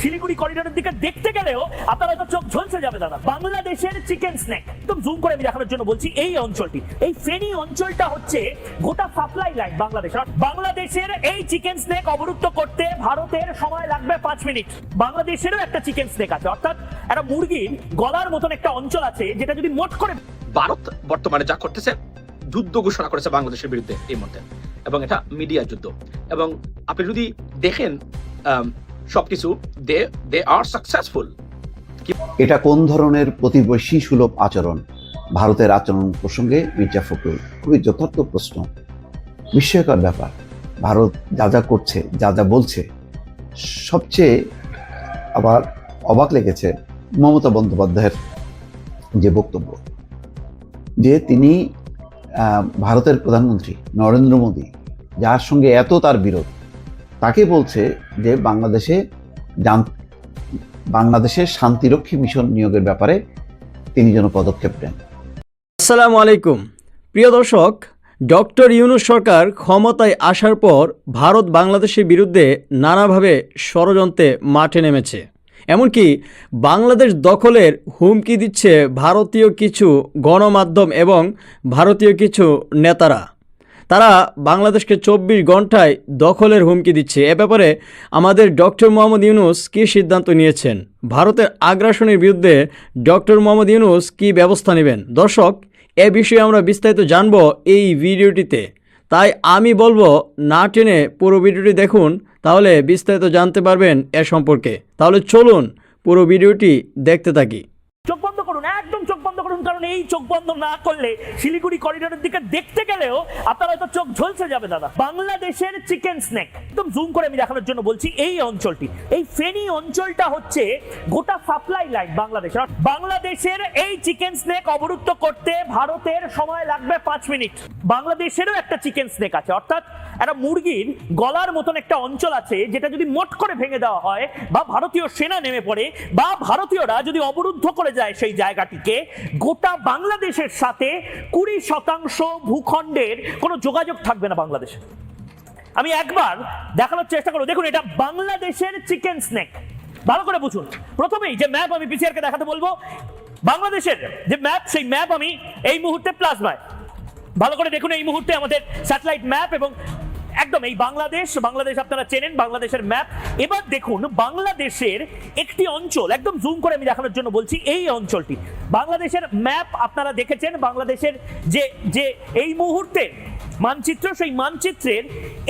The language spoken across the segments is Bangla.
শিলিগুড়ি করিডোরের দিকে দেখতে গেলেও আপনার হয়তো চোখ ঝলসে যাবে, দাদা। বাংলাদেশের চিকেন স্ন্যাক একদম জুম করে আমি দেখানোর জন্য বলছি, এই অঞ্চলটি। এই ফেনী অঞ্চলটা হচ্ছে গোটা সাপ্লাই লাইন বাংলাদেশ। বাংলাদেশের এই চিকেন স্ন্যাক অবরুদ্ধ করতে ভারতের সময় লাগবে পাঁচ মিনিট। বাংলাদেশেরও একটা চিকেন স্ন্যাক আছে। অর্থাৎ একটা মুরগির গলার মতন একটা অঞ্চল আছে, যেটা যদি মোট করে ভারত বর্তমানে যা করতেছে যুদ্ধ ঘোষণা করেছে বাংলাদেশের বিরুদ্ধে এই মধ্যে এবং এটা মিডিয়া যুদ্ধ। এবং আপনি যদি দেখেন সবকিছু দে দে আর সাকসেসফুল এটা কোন ধরনের প্রতিবেশী সুলভ আচরণ? ভারতের আচরণ প্রসঙ্গে মির্জা ফখরুল, খুবই যথার্থ প্রশ্ন। বিস্ময়কর ব্যাপার। ভারত যা যা করছে, যা যা বলছে, সবচেয়ে আবার অবাক লেগেছে মমতা বন্দ্যোপাধ্যায়ের যে বক্তব্য। যে তিনি ভারতের প্রধানমন্ত্রী নরেন্দ্র মোদী, যার সঙ্গে এত তার বিরোধ তাকে বলছে যে বাংলাদেশে বাংলাদেশের শান্তিরক্ষী মিশন নিয়োগের ব্যাপারে তিনি যেন পদক্ষেপ নেন। আসসালামু আলাইকুম। প্রিয় দর্শক, ডক্টর ইউনুস সরকার ক্ষমতায় আসার পর ভারত বাংলাদেশের বিরুদ্ধে নানাভাবে ষড়যন্ত্রে মাঠে নেমেছে। এমনকি বাংলাদেশ দখলের হুমকি দিচ্ছে ভারতীয় কিছু গণমাধ্যম এবং ভারতীয় কিছু নেতারা। তারা বাংলাদেশকে চব্বিশ ঘন্টায় দখলের হুমকি দিচ্ছে। এ ব্যাপারে আমাদের ডক্টর মোহাম্মদ ইউনুস কী সিদ্ধান্ত নিয়েছেন? ভারতের আগ্রাসনের বিরুদ্ধে ডক্টর মোহাম্মদ ইউনুস কী ব্যবস্থা নেবেন? দর্শক, এ বিষয়ে আমরা বিস্তারিত জানব এই ভিডিওটিতে। তাই আমি বলব, না টেনে পুরো ভিডিওটি দেখুন, তাহলে বিস্তারিত জানতে পারবেন এ সম্পর্কে। তাহলে চলুন পুরো ভিডিওটি দেখতে থাকি। চোখ বন্ধ করুন, একদম চোখ বন্ধ করুন এই চোখ বন্ধ না করলে শিলিগুড়ি করিডোরের দিকে দেখতে গেলেও আপনার হয়তো চোখ ঝলসে যাবে, দাদা। বাংলাদেশের চিকেন স্ন্যাক। একদম জুম করে আমি দেখানোর জন্য বলছি এই অঞ্চলটি। এই ফেনী অঞ্চলটা হচ্ছে গোটা সাপ্লাই লাইন বাংলাদেশের বাংলাদেশের এই চিকেন স্ন্যাক অবরুদ্ধ করতে ভারতের সময় লাগবে পাঁচ মিনিট। বাংলাদেশেরও একটা চিকেন স্নেক আছে। অর্থাৎ একটা মুরগির গলার মতন একটা অঞ্চল আছে, যেটা যদি মোট করে ভেঙে দেওয়া হয় বা ভারতীয় সেনা নেমে পড়ে বা ভারতীয়রা যদি অবরুদ্ধ করে যায় সেই জায়গাটিকে, গোটা বাংলাদেশের সাথে কুড়ি শতাংশ ভূখণ্ডের কোনো যোগাযোগ থাকবে না বাংলাদেশে। আমি একবার দেখানোর চেষ্টা করব। দেখুন, এটা বাংলাদেশের চিকেন স্ন্যাক ভালো করে বুঝুন। প্রথমেই যে ম্যাপ আমি পিসিআরকে দেখাতে বলব, বাংলাদেশের যে ম্যাপ, সেই ম্যাপ আমি এই মুহূর্তে প্লাজমায় ভালো করে দেখুন এই মুহূর্তে আমাদের স্যাটেলাইট ম্যাপ এবং একদম, এই বাংলাদেশ বাংলাদেশ আপনারা চেনেন, বাংলাদেশের ম্যাপ এবার দেখুন, বাংলাদেশের একটি অঞ্চল, একদম জুম করে আমি দেখানোর জন্য বলছি, এই অঞ্চলটি। বাংলাদেশের ম্যাপ আপনারা দেখেছেন, বাংলাদেশের যে যে এই মুহূর্তে মানচিত্র, সেই মানচিত্রের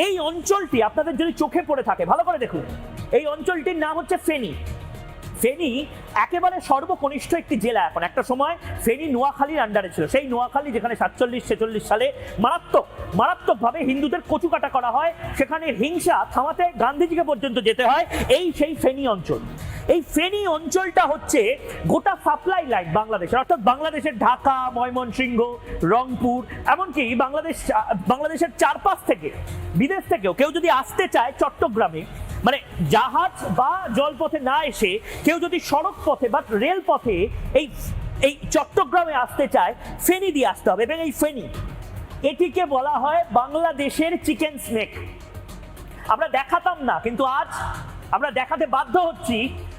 এই অঞ্চলটি আপনাদের যদি চোখে পড়ে থাকে, ভালো করে দেখুন, এই অঞ্চলটির নাম হচ্ছে ফেনী। ফেনী একেবারে সর্বকনিষ্ঠ একটি জেলা এখন। একটা সময় ফেনী নোয়াখালীর আন্ডারে ছিল। সেই নোয়াখালী যেখানে সাতচল্লিশ, ছেচল্লিশ সালে মারাত্মক, মারাত্মকভাবে হিন্দুদের কচুকাটা করা হয়, সেখানে হিংসা থামাতে গান্ধীজিকে পর্যন্ত যেতে হয় এই সেই ফেনী অঞ্চল। এই ফেনী অঞ্চলটা হচ্ছে গোটা সাপ্লাই লাইন বাংলাদেশের, অর্থাৎ বাংলাদেশের ঢাকা, ময়মনসিংহ, রংপুর, এমনকি বাংলাদেশ, বাংলাদেশের চারপাশ থেকে, বিদেশ থেকেও কেউ যদি আসতে চায় চট্টগ্রামে মানে জাহাজ বা জলপথে না এসে কেউ যদি সড়ক পথে বা রেল পথে এই এই চট্টগ্রামে আসতে চায়, ফেনি দিয়ে আসতে হবে, এবং এই ফেনি। এটিকে বলা হয় বাংলাদেশের চিকেন স্নেক। আমরা দেখাতাম না, কিন্তু আজ আমরা দেখাতে বাধ্য হচ্ছি,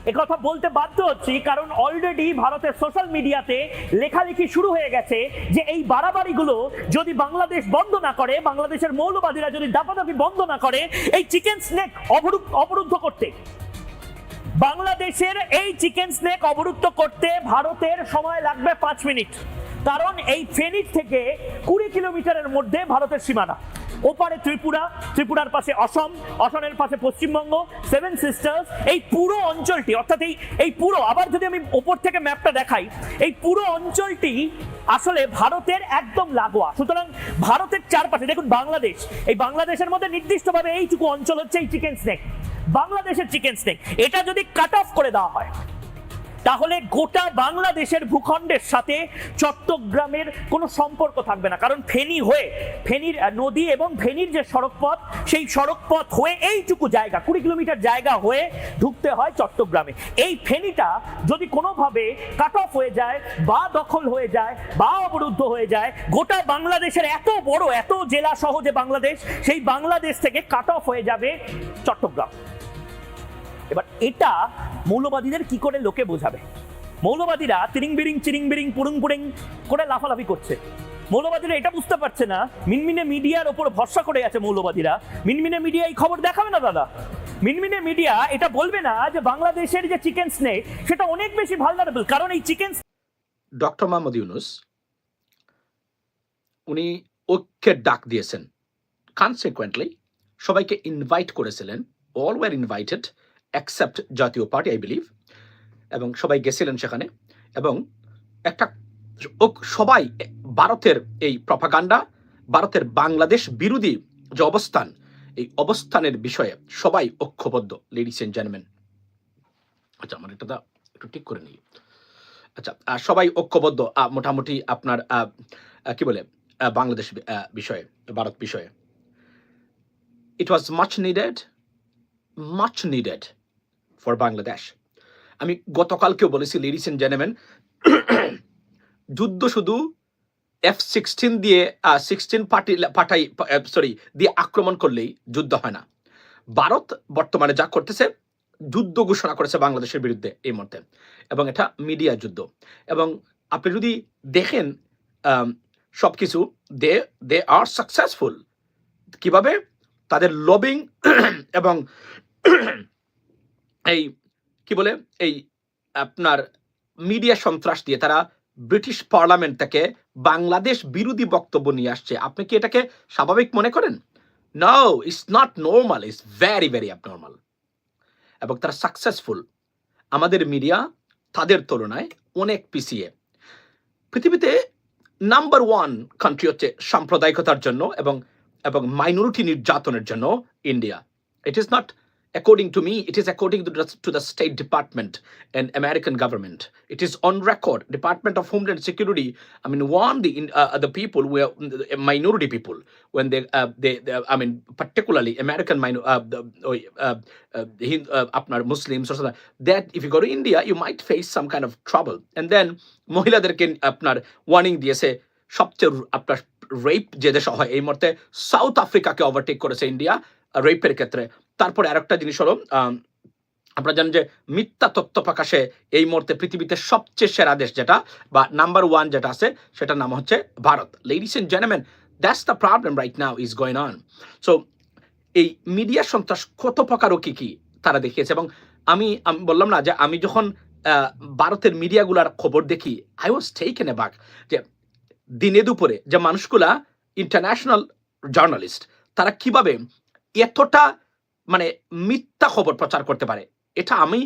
এ কথা বলতে বাধ্য হচ্ছি, কারণ অলরেডি ভারতের সোশ্যাল মিডিয়াতে লেখালেখি শুরু হয়ে গেছে যে এই বাড়াবাড়িগুলো যদি বাংলাদেশ বন্ধ না করে, বাংলাদেশের মৌলবাদীরা যদি দাপাদাপি বন্ধ না করে, এই চিকেন স্নেক অবরুদ্ধ করতে। বাংলাদেশের এই চিকেন স্নেক অবরুদ্ধ করতে ভারতের সময় লাগবে পাঁচ মিনিট। কারণ এই ফেনীর থেকে কুড়ি কিলোমিটারের মধ্যে ভারতের সীমানা। ওপারে ত্রিপুরা, ত্রিপুরার পাশে অসম, অসমের পাশে পশ্চিমবঙ্গ সেভেন সিস্টার্স এই পুরো অঞ্চলটি, অর্থাৎ এই এই পুরো, আবার যদি আমি ওপর থেকে ম্যাপটা দেখাই, এই পুরো অঞ্চলটি আসলে ভারতের একদম লাগোয়া। সুতরাং ভারতের চারপাশে, দেখুন বাংলাদেশ, এই বাংলাদেশের মধ্যে নির্দিষ্টভাবে এইটুকু অঞ্চল হচ্ছে এই চিকেন স্নেক বাংলাদেশের চিকেন স্নেক এটা যদি কাট অফ করে দেওয়া হয় তাহলে গোটা বাংলাদেশের ভূখণ্ডের সাথে চট্টগ্রামের কোনো সম্পর্ক থাকবে না। কারণ ফেনী হয়ে, ফেনীর নদী এবং ফেনীর যে সড়ক পথ সেই সড়ক পথ হয়ে এইটুকু জায়গা, কুড়ি কিলোমিটার জায়গা হয়ে ঢুকতে হয় চট্টগ্রামে। এই ফেনীটা যদি কোনোভাবে কাট অফ হয়ে যায় বা দখল হয়ে যায় বা অবরুদ্ধ হয়ে যায়, গোটা বাংলাদেশের এত বড়, এত জেলা সহ যে বাংলাদেশ, সেই বাংলাদেশ থেকে কাট অফ হয়ে যাবে চট্টগ্রাম। এবার এটা মৌলবাদীদের কি করে লোকে বোঝাবে? মৌলবাদীরা তিরিং বিরিং, চিরিং বিরিং, পুরুং পুরিং করে লাফালাফি করছে। মৌলবাদীরা এটা বুঝতে পারছে না। মিনমিনে মিডিয়ার ওপর ভরসা করে আছে মৌলবাদীরা। মিনমিনে মিডিয়া এই খবর দেখাবে না, দাদা? মিনমিনে মিডিয়া এটা বলবে না যে বাংলাদেশের যে চিকেন স্নেক, সেটা অনেক বেশি ভালনারেবল কারণ এই চিকেন ডক্টর মোহাম্মদ ইউনুস, উনি ঐক্যের ডাক দিয়েছেন। কনসিকুয়েন্টলি সবাইকে ইনভাইট করেছিলেন all were invited accept Jatiya Party I believe এবং সবাই গেছিলেন সেখানে, এবং একটা সবাই ভারতের এই প্রপাগান্ডা ভারতের বাংলাদেশ বিরোধী যে অবস্থান, এই অবস্থানের বিষয়ে সবাই ঐক্যবদ্ধ লেডিস এন্ড জেন্টলম্যান আচ্ছা আমার এটা একটু ঠিক করে নিই। আচ্ছা সবাই ঐক্যবদ্ধ মোটামুটি আপনার কি বলে বাংলাদেশ বিষয়ে, ভারত বিষয়ে। It was much needed much needed for Bangladesh আমি গতকালকেও বলেছি লেডিস এন্ড জেন্টলম্যান যুদ্ধ শুধু এফ সিক্সটিন দিয়ে সিক্সটিন পার্টি পাঠাই সরি দিয়ে আক্রমণ করলেই যুদ্ধ হয় না। ভারত বর্তমানে যা করতেছে, যুদ্ধ ঘোষণা করেছে বাংলাদেশের বিরুদ্ধে এই মুহূর্তে। এবং এটা মিডিয়া যুদ্ধ। এবং আপনি যদি দেখেন সব কিছু দে দে আর সাকসেসফুল কীভাবে? তাদের লবিং এবং এই, কি বলে, এই আপনার মিডিয়া সন্ত্রাস দিয়ে তারা ব্রিটিশ পার্লামেন্ট থেকে বাংলাদেশ বিরোধী বক্তব্য নিয়ে আসছে। আপনি কি এটাকে স্বাভাবিক মনে করেন? Now it's not normal it's very very abnormal এবং তারা সাকসেসফুল আমাদের মিডিয়া তাদের তুলনায় অনেক পিছিয়ে। পৃথিবীতে নাম্বার ওয়ান কান্ট্রি হচ্ছে সাম্প্রদায়িকতার জন্য এবং এবং মাইনরিটি নির্যাতনের জন্য India it is not according to me it is according to the, to the state department and american government it is on record department of homeland security i mean warn the uh, the people where minority people when they uh, they, they i mean particularly american minor uh, uh, uh, uh, Muslims or something that if you go to India you might face some kind of trouble and then মহিলাদেরকে আপনার ওয়ার্নিং দিয়েছে সবচেয়ে আপনার রেপ যে দেশে হয় এই মুহূর্তে সাউথ আফ্রিকাকে ওভারটেক করেছে ইন্ডিয়া রেপের ক্ষেত্রে তারপরে আরেকটা জিনিস হলো আম, আপনারা জানেন যে মিথ্যা তথ্য প্রকাশে এই মুহূর্তে পৃথিবীতে সবচেয়ে সেরা দেশ যেটা বা নাম্বার ওয়ান যেটা আছে সেটার নাম হচ্ছে Bharat. Ladies and gentleman that's the problem right now is going on so এই মিডিয়া সন্ত্রাস কত প্রকার ও কী কি তারা দেখিয়েছে এবং আমি বললাম না যে আমি যখন ভারতের মিডিয়াগুলার খবর দেখি আই ওয়াজ টেকেন এ বাক যে দিনে দুপুরে যে মানুষগুলা ইন্টারন্যাশনাল জার্নালিস্ট তারা কীভাবে এতটা মানে মিথ্যা খবর প্রচার করতে পারে। এটা আমি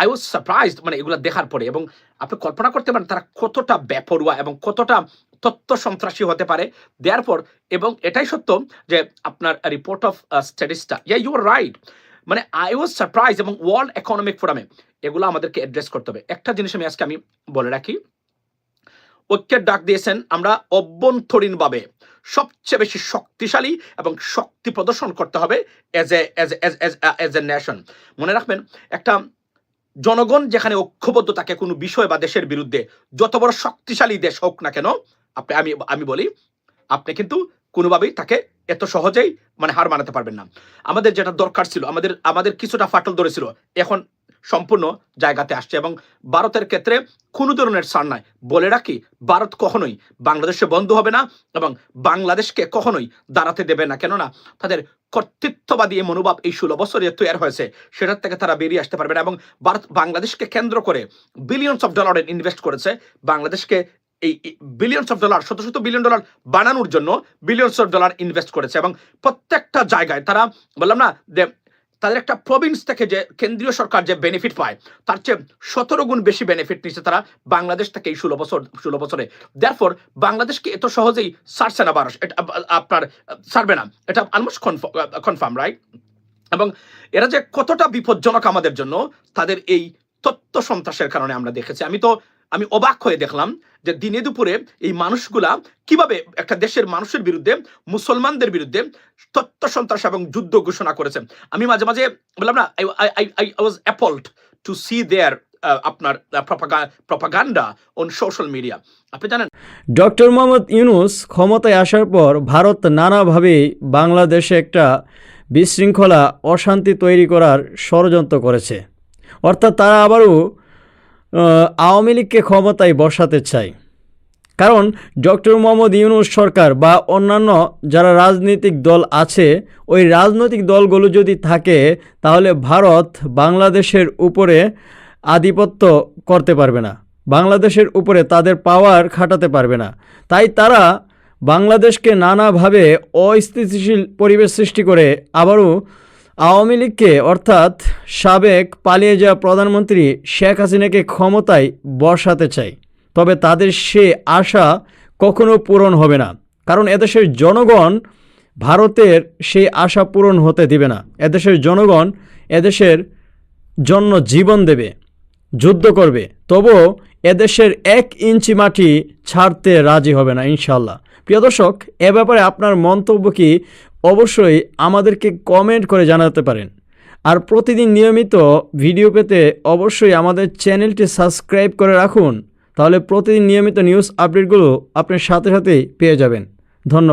আই ওয়াজ সারপ্রাইজড মানে এগুলো দেখার পরে। এবং আপনি কল্পনা করতে পারেন তারা কতটা বেপরুয়া এবং কতটা তথ্য সন্ত্রাসী হতে পারে। দেওয়ার পর, এবং এটাই সত্য যে আপনার report of Statista yeah you are right মানে আই ওয়াজ সারপ্রাইজ এবং ওয়ার্ল্ড ইকোনমিক ফোরামে এগুলো আমাদেরকে অ্যাড্রেস করতে হবে। একটা জিনিস আমি আজকে আমি বলে রাখি। ঐক্যের ডাক দিয়েছেন আমরা অভ্যন্তরীণভাবে। সবচেয়ে বেশি শক্তিশালী এবং শক্তি প্রদর্শন করতে হবে এজ এজ এ নেশন মনে রাখবেন, একটা জনগণ যেখানে ঐক্যবদ্ধ থাকে কোনো বিষয় বা দেশের বিরুদ্ধে যত বড় শক্তিশালী দেশ হোক না কেন, আপনি, আমি আমি বলি, আপনি কিন্তু কোনোভাবেই তাকে এত সহজেই মানে হার মানাতে পারবেন না। আমাদের যেটা দরকার ছিল, আমাদের আমাদের কিছুটা ফাটল ধরেছিল, এখন সম্পূর্ণ জায়গাতে আসছে এবং ভারতের ক্ষেত্রে কোনো ধরনের সার নাই। বলে রাখি, ভারত কখনোই বাংলাদেশে বন্ধ হবে না এবং বাংলাদেশকে কখনোই দাঁড়াতে দেবে না। কেননা তাদের কর্তৃত্ববাদী এই মনোভাব এই ষোলো বছরে তৈরি হয়েছে, সেটার থেকে তারা বেরিয়ে আসতে পারবে না এবং ভারত বাংলাদেশকে কেন্দ্র করে বিলিয়নস অফ ডলারের ইনভেস্ট করেছে। বাংলাদেশকে এই বিলিয়নস অফ ডলার শত শত বিলিয়ন ডলার বানানোর জন্য বিলিয়নস অফ ডলার ইনভেস্ট করেছে এবং প্রত্যেকটা জায়গায় তারা বললাম না তাদের একটা প্রভিন্স থেকে যে কেন্দ্রীয় সরকার যে বেনিফিট পায়, তার চেয়ে সতেরো গুণ বেশি বেনিফিট নিচ্ছে তারা বাংলাদেশ থেকে এই ষোলো বছর, ষোলো বছরে। দেয়ারফর বাংলাদেশকে এত সহজেই সারছে না বারস এটা আপনার সারবে না। এটা অলমোস্ট কনফার্ম রাইট এবং এরা যে কতটা বিপজ্জনক আমাদের জন্য, তাদের এই তত্ত্ব সন্ত্রাসের কারণে আমরা দেখেছি। আমি তো আমি অবাক হয়ে দেখলাম যে দিনে দুপুরে এই মানুষগুলা কীভাবে একটা দেশের মানুষের বিরুদ্ধে, মুসলমানদের বিরুদ্ধে তত্ত্ব সন্ত্রাস এবং যুদ্ধ ঘোষণা করেছেন আমি মাঝে মাঝে বললাম না I was appalled to see there আপনার প্রপাগান্ডা অন সোশ্যাল মিডিয়া আপনি জানেন ডক্টর মোহাম্মদ ইউনুস ক্ষমতায় আসার পর ভারত নানাভাবেই বাংলাদেশে একটা বিশৃঙ্খলা, অশান্তি তৈরি করার ষড়যন্ত্র করেছে। অর্থাৎ তারা আবারও আওয়ামী লীগকে ক্ষমতায় বসাতে চায় কারণ ডক্টর মোহাম্মদ ইউনুস সরকার বা অন্যান্য যারা রাজনৈতিক দল আছে, ওই রাজনৈতিক দলগুলো যদি থাকে, তাহলে ভারত বাংলাদেশের উপরে আধিপত্য করতে পারবে না। বাংলাদেশের উপরে তাদের পাওয়ার খাটাতে পারবে না। তাই তারা বাংলাদেশকে নানাভাবে অস্থিতিশীল পরিবেশ সৃষ্টি করে আবারও আওয়ামী লীগকে, অর্থাৎ সাবেক পালিয়ে যাওয়া প্রধানমন্ত্রী শেখ হাসিনাকে ক্ষমতায় বসাতে চায় তবে তাদের সে আশা কখনো পূরণ হবে না। কারণ এদেশের জনগণ ভারতের সেই আশা পূরণ হতে দিবে না। এদেশের জনগণ এদেশের জন্য জীবন দেবে, যুদ্ধ করবে। তবুও এদেশের এক ইঞ্চি মাটি ছাড়তে রাজি হবে না ইনশাল্লাহ প্রিয় দর্শক, এ ব্যাপারে আপনার মন্তব্য কি অবশ্যই আমাদেরকে কমেন্ট করে জানাতে পারেন। আর প্রতিদিন নিয়মিত ভিডিও পেতে অবশ্যই আমাদের চ্যানেলটি সাবস্ক্রাইব করে রাখুন। তাহলে প্রতিদিন নিয়মিত নিউজ আপডেটগুলো আপনার সাথে সাথেই পেয়ে যাবেন। ধন্যবাদ।